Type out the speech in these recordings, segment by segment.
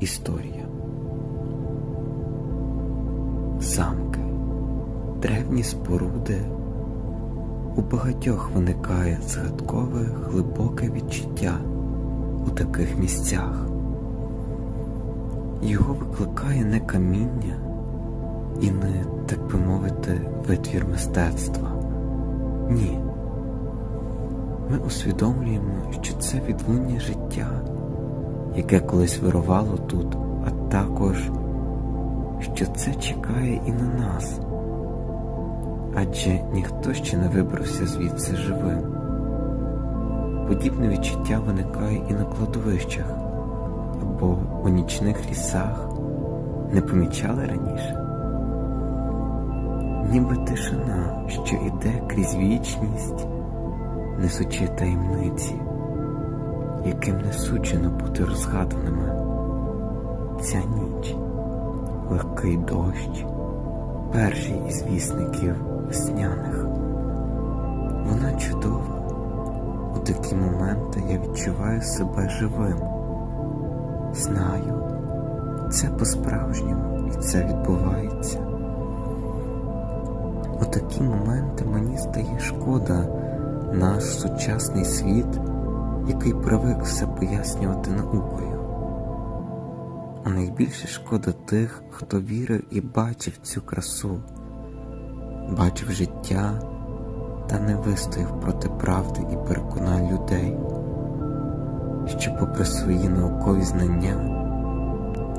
Історія. Замки, древні споруди. У багатьох виникає згадкове глибоке відчуття у таких місцях. Його викликає не каміння і не, так би мовити, витвір мистецтва. Ні. Ми усвідомлюємо, що це відлуння життя, яке колись вирувало тут, а також, що це чекає і на нас. Адже ніхто ще не вибрався звідси живим. Подібне відчуття виникає і на кладовищах або у нічних лісах. Не помічали раніше? Ніби тишина, що йде крізь вічність, несучи таємниці, яким не суджено бути розгаданими. Ця ніч, легкий дощ, перший із вісників весняних. Вона чудова. У такі моменти я відчуваю себе живим. Знаю, це по-справжньому і це відбувається. У такі моменти мені стає шкода наш сучасний світ, який привик все пояснювати наукою. А найбільше шкода тих, хто вірив і бачив цю красу, бачив життя та не вистояв проти правди і переконань людей, що, попри свої наукові знання,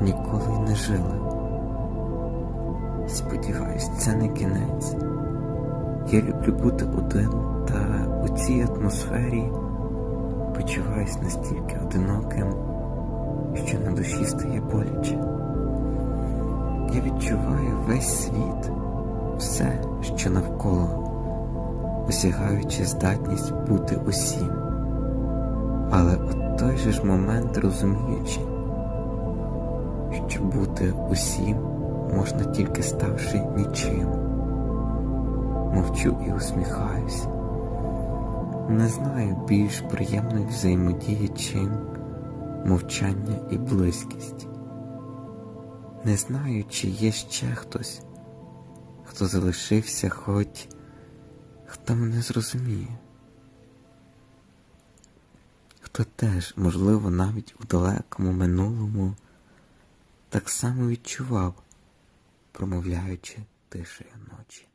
ніколи й не жили. Сподіваюсь, це не кінець. Я люблю бути один та у цій атмосфері почуваюсь настільки одиноким, що на душі стає боляче. Я відчуваю весь світ, все, що навколо, осягаючи здатність бути усім, але у той же ж момент розуміючи, що бути усім можна тільки ставши нічим. Мовчу і усміхаюсь. Не знаю більш приємної взаємодії, чим мовчання і близькість. Не знаю, чи є ще хтось, хто залишився, хоч хто мене зрозуміє, хто теж, можливо, навіть у далекому минулому так само відчував, промовляючи тишею ночі.